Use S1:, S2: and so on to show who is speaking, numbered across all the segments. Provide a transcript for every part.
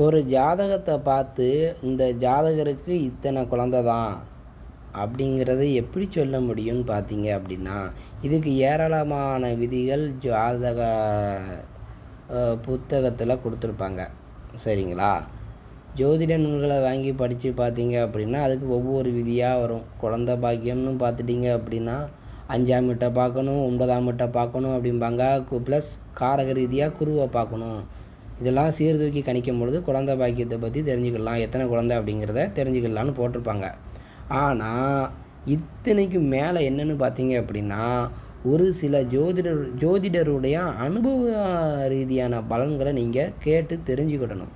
S1: ஒரு ஜாதகத்தை பார்த்து இந்த ஜாதகருக்கு இத்தனை குழந்த தான் அப்படிங்கிறத எப்படி சொல்ல முடியும்னு பார்த்தீங்க அப்படின்னா இதுக்கு ஏராளமான விதிகள் ஜாதக புத்தகத்தில் கொடுத்துருப்பாங்க. சரிங்களா? ஜோதிட நூல்களை வாங்கி படித்து பார்த்தீங்க அப்படின்னா அதுக்கு ஒவ்வொரு விதியாக வரும். குழந்த பாக்கியம்னு பார்த்துட்டிங்க அப்படின்னா அஞ்சாம் வீட்டை பார்க்கணும் ஒன்பதாம் வீட்டை பார்க்கணும் அப்படிம்பாங்க. ப்ளஸ் காரக ரீதியாக குருவை பார்க்கணும். இதெல்லாம் சீர்தூக்கி கணிக்கும் பொழுது குழந்த பாக்கியத்தை பற்றி தெரிஞ்சுக்கலாம். எத்தனை குழந்தை அப்படிங்கிறத தெரிஞ்சுக்கலான்னு போட்டிருப்பாங்க. ஆனால் இத்தனைக்கு மேலே என்னென்னு பார்த்தீங்க அப்படின்னா ஒரு சில ஜோதிடர் ஜோதிடருடைய அனுபவ ரீதியான பலன்களை நீங்கள் கேட்டு தெரிஞ்சுக்கிடணும்.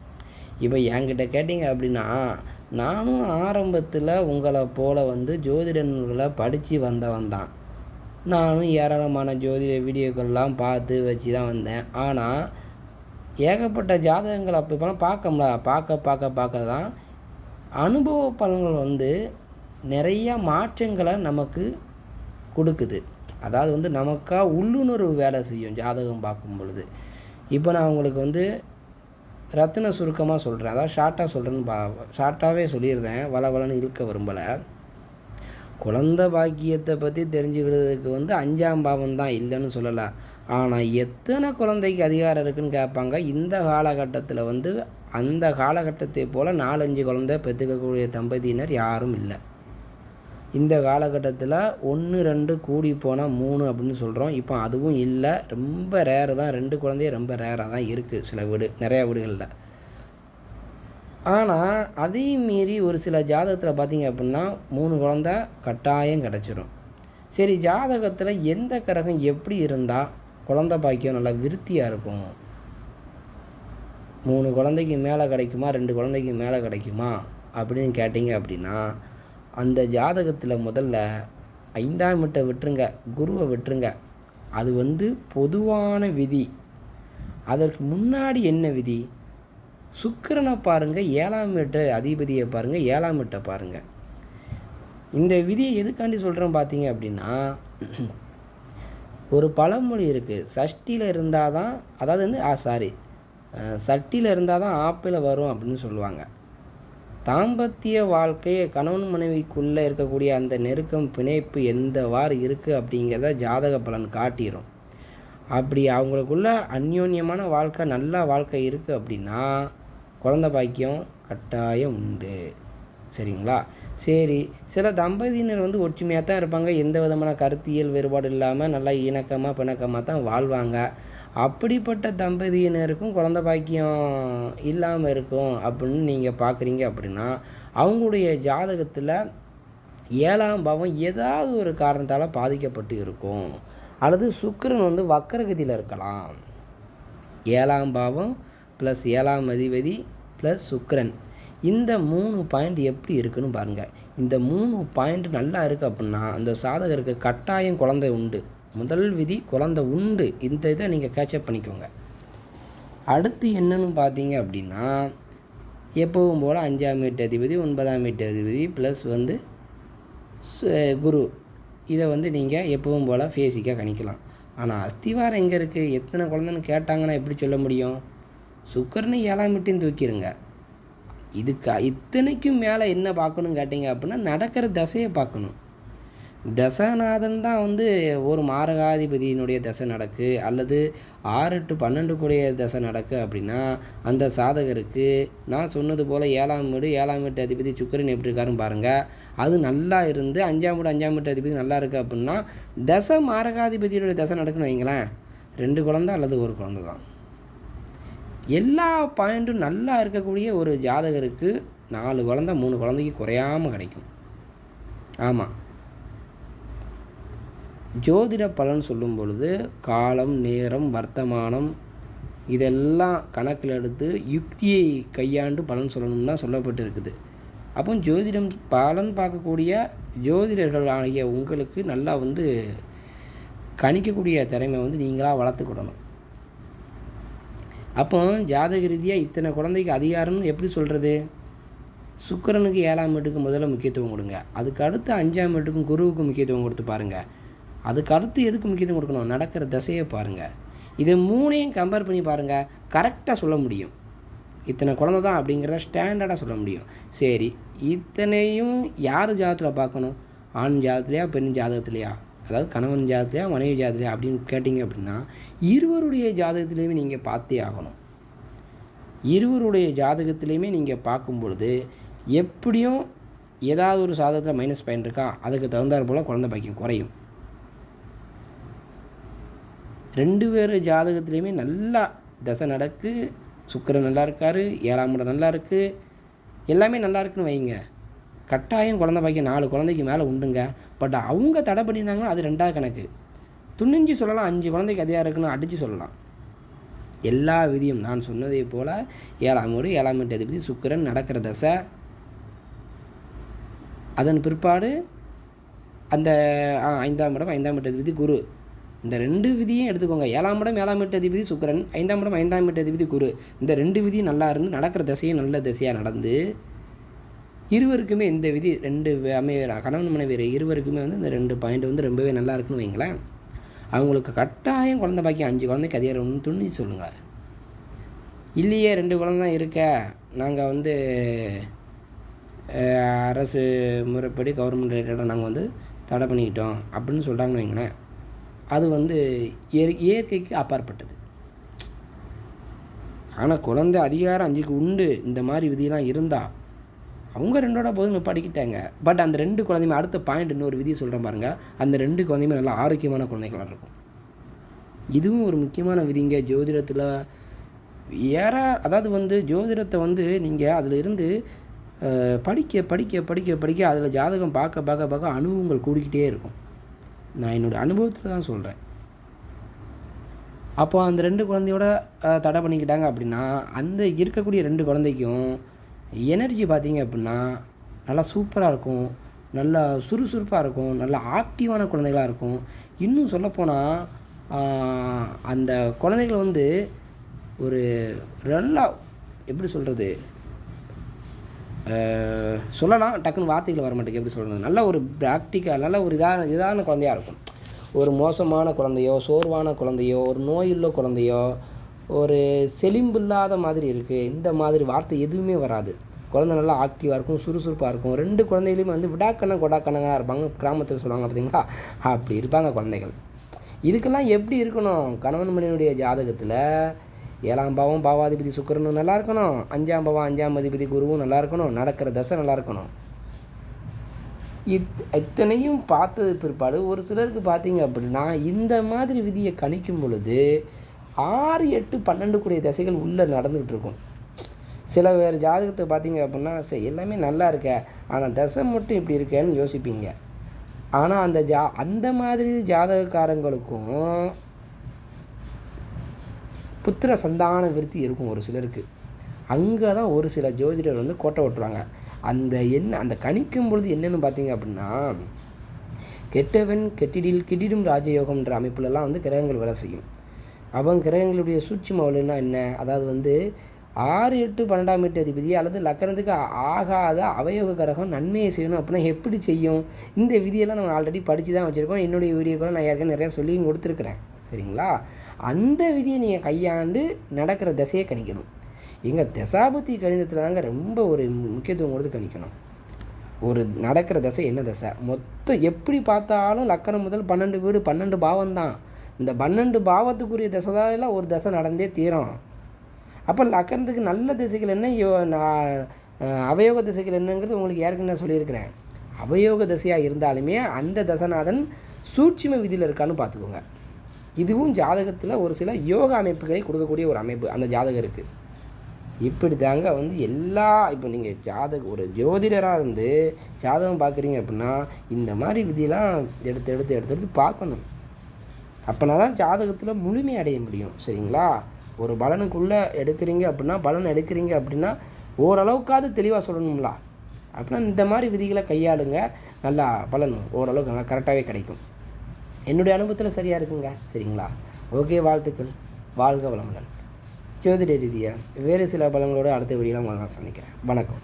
S1: இப்போ என்கிட்ட கேட்டிங்க அப்படின்னா நானும் ஆரம்பத்தில் உங்களை போல் வந்து ஜோதிட நூல்களை படித்து வந்தவன் தான். நானும் ஏராளமான ஜோதிட வீடியோக்கள்லாம் பார்த்து வச்சு தான் வந்தேன். ஆனால் ஏகப்பட்ட ஜாதகங்கள் அப்போ இப்போலாம் பார்க்கம்ல. பார்க்க பார்க்க பார்க்க தான் அனுபவ பலன்கள் வந்து நிறையா மாற்றங்களை நமக்கு கொடுக்குது. அதாவது வந்து நமக்காக உள்ளுணர்வு வேலை செய்யும் ஜாதகம் பார்க்கும் பொழுது. இப்போ நான் உங்களுக்கு வந்து ரத்தின சுருக்கமாக சொல்கிறேன் அதாவது ஷார்ட்டாக சொல்கிறேன்னு பா ஷார்ட்டாகவே சொல்லியிருந்தேன். வள வளன்னு இழுக்க விரும்பலை. குழந்த பாக்கியத்தை பற்றி தெரிஞ்சுக்கிறதுக்கு வந்து அஞ்சாம் பாவம் தான் இல்லைன்னு சொல்லலை. ஆனால் எத்தனை குழந்தைக்கு அதிகாரம் இருக்குதுன்னு கேட்பாங்க? இந்த காலகட்டத்தில் வந்து அந்த காலகட்டத்தை போல் நாலஞ்சு குழந்தை பெற்றுக்கக்கூடிய தம்பதியினர் யாரும் இல்லை. இந்த காலகட்டத்தில் ஒன்று ரெண்டு கூடி போனால் மூணு அப்படின்னு சொல்கிறோம் இப்போ அதுவும் இல்லை. ரொம்ப ரேரு தான். ரெண்டு குழந்தைய ரொம்ப ரேராக தான் இருக்குது சில வீடு நிறையா வீடுகளில். ஆனால் அதையும் மீறி ஒரு சில ஜாதகத்தில் பார்த்தீங்க அப்படின்னா மூணு குழந்த கட்டாயம் கிடச்சிரும். சரி ஜாதகத்தில் எந்த கிரகம் எப்படி இருந்தால் குழந்த பாக்கியம் நல்லா விருத்தியாக இருக்கும். மூணு குழந்தைக்கு மேலே கிடைக்குமா? ரெண்டு குழந்தைக்கு மேலே கிடைக்குமா? அப்படின்னு கேட்டிங்க அப்படின்னா அந்த ஜாதகத்தில் முதல்ல ஐந்தாம் வீட்டை விட்டுருங்க குருவை விட்டுருங்க. அது வந்து பொதுவான விதி. அதற்கு முன்னாடி என்ன விதி? சுக்கிரனை பாருங்கள் ஏழாம் வீட்டை அதிபதியை பாருங்கள் ஏழாம் வீட்டை பாருங்கள் இந்த விதியை எதுக்காண்டி சொல்கிறேன் பார்த்தீங்க அப்படின்னா ஒரு பழமொழி இருக்குது சஷ்டியில் இருந்தால் தான் அதாவது வந்து ஆ சாரி சட்டியில் இருந்தால் தான் ஆப்பிள் வரும் அப்படின்னு சொல்லுவாங்க. தாம்பத்திய வாழ்க்கையை கணவன் மனைவிக்குள்ளே இருக்கக்கூடிய அந்த நெருக்கம் பிணைப்பு எந்தவாறு இருக்குது அப்படிங்கிறத ஜாதக பலன் காட்டிடும் அப்படி அவங்களுக்குள்ள அந்யோன்யமான வாழ்க்கை நல்ல வாழ்க்கை இருக்குது அப்படின்னா குழந்த பாக்கியம் கட்டாயம் உண்டு. சரிங்களா? சரி. சில தம்பதியினர் வந்து ஒற்றுமையாக தான் இருப்பாங்க. எந்த விதமான கருத்தியல் வேறுபாடு இல்லாமல் நல்லா இணக்கமாக பிணக்கமாக தான் வாழ்வாங்க. அப்படிப்பட்ட தம்பதியினருக்கும் குழந்த பாக்கியம் இல்லாமல் இருக்கும் அப்படின்னு நீங்கள் பார்க்குறீங்க அப்படின்னா அவங்களுடைய ஜாதகத்தில் ஏழாம் பாவம் ஏதாவது ஒரு காரணத்தால் பாதிக்கப்பட்டு இருக்கும். அல்லது சுக்கரன் வந்து வக்கரகதியில் இருக்கலாம். ஏழாம் பாவம் ப்ளஸ் ஏழாம் அதிபதி ப்ளஸ் சுக்கரன். இந்த மூணு பாயிண்ட் எப்படி இருக்குன்னு பாருங்கள் இந்த மூணு பாயிண்ட் நல்லா இருக்குது அப்படின்னா அந்த சாதகருக்கு கட்டாயம் குழந்தை உண்டு. முதல் விதி குழந்த உண்டு. இந்த இதை நீங்கள் கேட்சப் பண்ணிக்கோங்க. அடுத்து என்னன்னு பார்த்தீங்க அப்படின்னா எப்பவும் போல் அஞ்சாம் வீட்டு அதிபதி ஒன்பதாம் வீட்டு அதிபதி ப்ளஸ் வந்து குரு. இதை வந்து நீங்கள் எப்பவும் போல் ஃபேஸிக்காக கணிக்கலாம். ஆனால் அஸ்திவாரம் எங்கே இருக்குது எத்தனை குழந்தைன்னு கேட்டாங்கன்னா எப்படி சொல்ல முடியும்? சுக்கர்னு ஏழாம் வீட்டையும் தூக்கிடுங்க இதுக்கு இத்தனைக்கும் மேலே என்ன பார்க்கணும் கேட்டிங்க அப்படின்னா நடக்கிற தசையை பார்க்கணும். தசநாதன் தான் வந்து ஒரு மாரகாதிபதியினுடைய தசை நடக்கு அல்லது ஆறு டு பன்னெண்டு கூடிய தசை நடக்கு அப்படின்னா அந்த சாதகருக்கு நான் சொன்னது போல் ஏழாம் வீடு ஏழாம் வீட்டு அதிபதி சுக்கரன் எப்படி இருக்காருன்னு பாருங்கள் அது நல்லா இருந்து அஞ்சாம் வீடு அஞ்சாம் வீட்டு அதிபதி நல்லா இருக்குது அப்படின்னா தசை மாரகாதிபதியினுடைய தசை நடக்குன்னு வைங்களேன். ரெண்டு குழந்த அல்லது ஒரு குழந்தை தான் எல்லா பாயிண்ட்டும் நல்லா இருக்கக்கூடிய ஒரு ஜாதகருக்கு நாலு குழந்த மூணு குழந்தைக்கு குறையாமல் கிடைக்கும். ஆமாம் ஜோதிட பலன் சொல்லும் பொழுது காலம் நேரம் வர்த்தமானம் இதெல்லாம் கணக்கில் எடுத்து யுக்தியை கையாண்டு பலன் சொல்லணும் தான் சொல்லப்பட்டு இருக்குது அப்போ ஜோதிடம் பலன் பார்க்கக்கூடிய ஜோதிடர்கள் ஆகிய உங்களுக்கு நல்லா வந்து கணிக்கக்கூடிய திறமை வந்து நீங்களாக வளர்த்துக்கிடணும் அப்போ ஜாதக ரீதியாக இத்தனை குழந்தைக்கு அதிகாரம்னு எப்படி சொல்கிறது சுக்கரனுக்கு ஏழாம் வீட்டுக்கு முதல்ல முக்கியத்துவம் கொடுங்க. அதுக்கு அடுத்து அஞ்சாம் வீட்டுக்கும் குருவுக்கு முக்கியத்துவம் கொடுத்து பாருங்கள் அதுக்கு அடுத்து எதுக்கு முக்கியத்துவம் கொடுக்கணும்? நடக்கிற தசையை பாருங்கள் இதை மூணையும் கம்பேர் பண்ணி பாருங்கள் கரெக்டாக சொல்ல முடியும். இத்தனை குழந்தை தான் அப்படிங்கிறத ஸ்டாண்டர்டாக சொல்ல முடியும். சரி இத்தனையும் யார் ஜாதத்தில் பார்க்கணும்? ஆண் ஜாதத்துலையா பெண் ஜாதகத்துலையா? அதாவது கணவன் ஜாதகத்துலையா மனைவி ஜாதகத்துலையா அப்படின்னு கேட்டிங்க அப்படின்னா இருவருடைய ஜாதகத்திலையுமே நீங்கள் பார்த்தே ஆகணும். இருவருடைய ஜாதகத்திலையுமே நீங்கள் பார்க்கும் பொழுது எப்படியும் ஏதாவது ஒரு சாதகத்தில் மைனஸ் பாயிண்ட் இருக்கா? அதுக்கு தகுந்தாற் போல் குழந்தை பாக்கியம் குறையும். ரெண்டு பேர் ஜாதகத்துலேயுமே நல்லா தசை நடக்கு சுக்கரன் நல்லா இருக்காரு ஏழாம் இடம் நல்லா இருக்குது எல்லாமே நல்லா இருக்குன்னு வைங்க. கட்டாயம் குழந்தை பாக்கியம் நாலு குழந்தைக்கு மேலே உண்டுங்க. பட் அவங்க தடை பண்ணியிருந்தாங்கன்னா அது ரெண்டாவது கணக்கு. துணிஞ்சு சொல்லலாம் அஞ்சு குழந்தைக்கு அதிகம் இருக்குன்னு அடித்து சொல்லலாம். எல்லா விதியும் நான் சொன்னதை போல் ஏழாம் வீடு ஏழாம் வீட்டு அதிபதி சுக்கரன் நடக்கிற தசை. அதன் பிற்பாடு அந்த ஐந்தாம் இடம் ஐந்தாம் வீட்டு அதிபதி குரு. இந்த ரெண்டு விதியும் எடுத்துக்கோங்க. ஏழாம் இடம் ஏழாம் வீட்டு அதிபதி சுக்கரன் ஐந்தாம் இடம் ஐந்தாம் எட்டு அதிபதி குரு. இந்த ரெண்டு விதியும் நல்லா இருந்து நடக்கிற திசையும் நல்ல திசையாக நடந்து இருவருக்குமே இந்த விதி ரெண்டு அமைய கணவன் மனைவி இருவருக்குமே வந்து இந்த ரெண்டு பாயிண்ட் வந்து ரொம்பவே நல்லா இருக்குன்னு வைங்களேன். அவங்களுக்கு கட்டாயம் குழந்தை பாக்கி அஞ்சு குழந்தைக்கு அதிகாரம்னு துணி சொல்லுங்கள் இல்லையே ரெண்டு குழந்தை தான் இருக்க. நாங்கள் வந்து அரசு முறைப்படி கவர்மெண்ட் ரிலேட்டடாக நாங்கள் வந்து தடை பண்ணிக்கிட்டோம் அப்படின்னு சொல்கிறாங்கன்னு வைங்களேன். அது வந்து இயற் இயற்கைக்கு அப்பாற்பட்டது. ஆனால் குழந்தை அதிகாரம் அஞ்சுக்கு உண்டு. இந்த மாதிரி விதியெல்லாம் இருந்தால் அவங்க ரெண்டோட போதும் நிப்பாடிக்கிட்டாங்க பட் அந்த ரெண்டு குழந்தையுமே அடுத்த பாயிண்ட் இன்னொரு விதியை சொல்கிறேன் பாருங்கள் அந்த ரெண்டு குழந்தையுமே நல்லா ஆரோக்கியமான குழந்தைகளாக இருக்கும். இதுவும் ஒரு முக்கியமான விதிங்க. ஜோதிடத்தில் ஏற அதாவது வந்து ஜோதிடத்தை வந்து நீங்கள் அதில் இருந்து படிக்க படிக்க படிக்க படிக்க அதில் ஜாதகம் பார்க்க பார்க்க பார்க்க அனுபவங்கள் கூடிக்கிட்டே இருக்கும். நான் என்னோடய அனுபவத்தில் தான் சொல்கிறேன் அப்போ அந்த ரெண்டு குழந்தையோட தடை பண்ணிக்கிட்டாங்க அப்படின்னா அந்த இருக்கக்கூடிய ரெண்டு குழந்தைக்கும் எனர்ஜி பார்த்தீங்க அப்படின்னா நல்லா சூப்பராக இருக்கும். நல்லா சுறுசுறுப்பாக இருக்கும். நல்லா ஆக்டிவான குழந்தைகளாக இருக்கும். இன்னும் சொல்லப்போனால் அந்த குழந்தைகள் வந்து ஒரு நல்லா எப்படி சொல்கிறது சொல்லலாம் டக்குன்னு வார்த்தைகள் வர மாட்டேங்குது. எப்படி சொல்கிறது நல்ல ஒரு ப்ராக்டிக்கல் நல்ல ஒரு இதான இதான குழந்தையாக இருக்கும். ஒரு மோசமான குழந்தையோ சோர்வான குழந்தையோ ஒரு நோயுள்ள குழந்தையோ ஒரு செலிம்பில்லாத மாதிரி இருக்குது இந்த மாதிரி வார்த்தை எதுவுமே வராது. குழந்தை நல்லா ஆக்டிவாக இருக்கும் சுறுசுறுப்பாக இருக்கும். ரெண்டு குழந்தைகளையுமே வந்து விடாக்கண்ண கொடாக்கண்ணங்களாக இருப்பாங்க. கிராமத்தில் சொல்லுவாங்க பார்த்தீங்களா? அப்படி இருப்பாங்க குழந்தைகள். இதுக்கெல்லாம் எப்படி இருக்கணும்? கணவன் மனைவியுடைய ஜாதகத்தில் ஏழாம் பாவம் பாவாதிபதி சுக்கிரனும் நல்லா இருக்கணும். அஞ்சாம் பாவம் அஞ்சாம் அதிபதி குருவும் நல்லா இருக்கணும். நடக்கிற தசை நல்லா இருக்கணும். இத் இத்தனையும் பார்த்தது பிற்பாடு ஒரு சிலருக்கு பார்த்தீங்க அப்படின்னா இந்த மாதிரி விதியை கணிக்கும் பொழுது ஆறு எட்டு பன்னெண்டு கூடிய தசைகள் உள்ளே நடந்துகிட்டு இருக்கும் சில பேர் ஜாதகத்தை பார்த்தீங்க அப்படின்னா சரி எல்லாமே நல்லா இருக்க ஆனால் தசை மட்டும் இப்படி இருக்கேன்னு யோசிப்பீங்க. ஆனால் அந்த ஜா அந்த மாதிரி ஜாதகக்காரங்களுக்கும் புத்திர சந்தான விருத்தி இருக்கும் ஒரு சிலருக்கு. அங்கே தான் ஒரு சில ஜோதிடர் வந்து கோட்டை ஓட்டுறாங்க அந்த என்ன அந்த கணிக்கும் பொழுது என்னென்னு பார்த்தீங்க அப்படின்னா கெட்டவன் கெட்டிடில் கிட்டிடும் ராஜயோகம்ன்ற அமைப்புலலாம் வந்து கிரகங்கள் வேலை செய்யும். அவன் கிரகங்களுடைய சூட்சுமவலுன்னா என்ன? அதாவது வந்து ஆறு எட்டு பன்னெண்டாம் எட்டு அதிபதி அல்லது லக்கணத்துக்கு ஆகாத அவயோக கிரகம் நன்மையை செய்யணும் அப்படின்னா எப்படி செய்யும்? இந்த விதியெல்லாம் நம்ம ஆல்ரெடி படித்து தான் வச்சுருக்கோம். என்னுடைய வீடியோக்களை நான் ஏற்கனவே நிறையா சொல்லியும் கொடுத்துருக்குறேன். சரிங்களா? அந்த விதியை நீங்கள் கையாண்டு நடக்கிற திசையை கணிக்கணும். எங்கள் தசாபுத்தி கணிதத்தில் தாங்க ரொம்ப ஒரு முக்கியத்துவம் கொடுத்து கணிக்கணும். ஒரு நடக்கிற தசை என்ன தசை? மொத்தம் எப்படி பார்த்தாலும் லக்கணம் முதல் பன்னெண்டு வீடு பன்னெண்டு பாவம் தான் இந்த பன்னெண்டு பாவத்துக்குரிய தசை தான் ஒரு தசை நடந்தே தீரும். அப்போ லக்கணத்துக்கு நல்ல திசைகள் என்ன? யோ நான் அவயோக திசைகள் என்னங்கிறது உங்களுக்கு ஏற்கனவே நான் சொல்லியிருக்கிறேன். அவயோக திசையாக இருந்தாலுமே அந்த தசநாதன் சூட்சிம விதியில் இருக்கான்னு பார்த்துக்கோங்க. இதுவும் ஜாதகத்தில் ஒரு சில யோக அமைப்புகளை கொடுக்கக்கூடிய ஒரு அமைப்பு. அந்த ஜாதகம் இருக்குது இப்படி தாங்க வந்து எல்லா இப்போ நீங்கள் ஜாதக ஒரு ஜோதிடராக இருந்து ஜாதகம் பார்க்குறீங்க அப்படின்னா இந்த மாதிரி விதியெல்லாம் எடுத்து எடுத்து எடுத்து எடுத்து பார்க்கணும். அப்போனா தான் ஜாதகத்தில் முழுமை அடைய முடியும் சரிங்களா? ஒரு பலனுக்குள்ளே எடுக்கிறீங்க அப்படின்னா பலன் எடுக்கிறீங்க அப்படின்னா ஓரளவுக்காவது தெளிவாக சொல்லணும்ல. அப்படின்னா இந்த மாதிரி விதிகளை கையாளுங்க நல்லா பலன் ஓரளவுக்கு நல்லா கரெக்டாகவே கிடைக்கும். என்னுடைய அனுபவத்தில் சரியாக இருக்குங்க சரிங்களா? ஓகே வாழ்த்துக்கள். வாழ்க வளமுடன். ஜோதிட ரீதியாக வேறு சில பலங்களோடு அடுத்த வீடியோவில் உங்களை நான் சந்திக்கிறேன். வணக்கம்.